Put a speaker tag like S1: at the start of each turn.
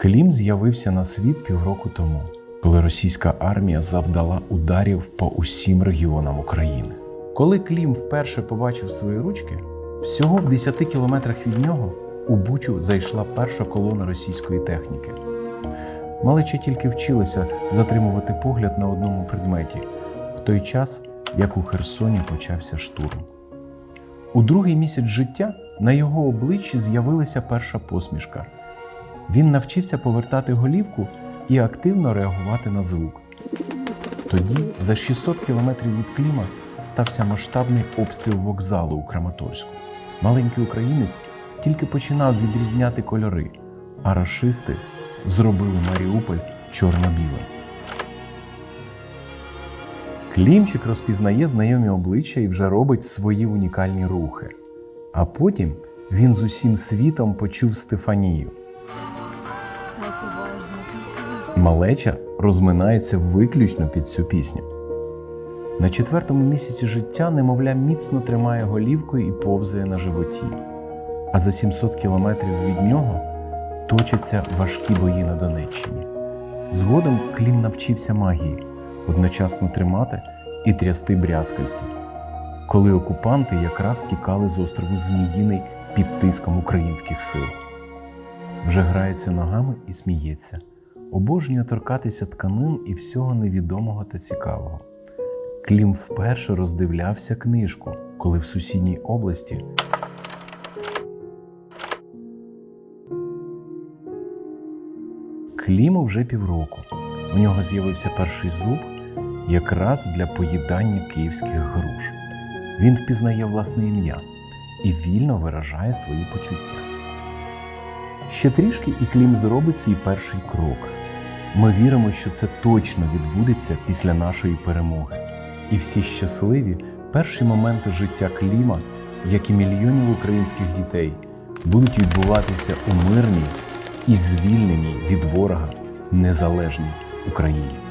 S1: Клім з'явився на світ півроку тому, коли російська армія завдала ударів по усім регіонам України. Коли Клім вперше побачив свої ручки, всього в 10 кілометрах від нього у Бучу зайшла перша колона російської техніки. Малеча тільки вчилися затримувати погляд на одному предметі в той час, як у Херсоні почався штурм. У другий місяць життя на його обличчі з'явилася перша посмішка. Він навчився повертати голівку і активно реагувати на звук. Тоді, за 600 кілометрів від Кліма, стався масштабний обстріл вокзалу у Краматорську. Маленький українець тільки починав відрізняти кольори, а рашисти зробили Маріуполь чорно-білим. Клімчик розпізнає знайомі обличчя і вже робить свої унікальні рухи. А потім він з усім світом почув Стефанію. Малеча розминається виключно під цю пісню. На четвертому місяці життя немовля міцно тримає голівкою і повзає на животі. А за 700 кілометрів від нього точаться важкі бої на Донеччині. Згодом Клім навчився магії одночасно тримати і трясти брязкальці, коли окупанти якраз тікали з острову Зміїний під тиском українських сил. Вже грається ногами і сміється. Обожнює торкатися тканин і всього невідомого та цікавого. Клім вперше роздивлявся книжку, коли в сусідній області Кліму вже півроку. У нього з'явився перший зуб якраз для поїдання київських груш. Він впізнає власне ім'я і вільно виражає свої почуття. Ще трішки і Клім зробить свій перший крок. Ми віримо, що це точно відбудеться після нашої перемоги. І всі щасливі перші моменти життя Кліма, як і мільйонів українських дітей, будуть відбуватися у мирній і звільненій від ворога незалежній Україні.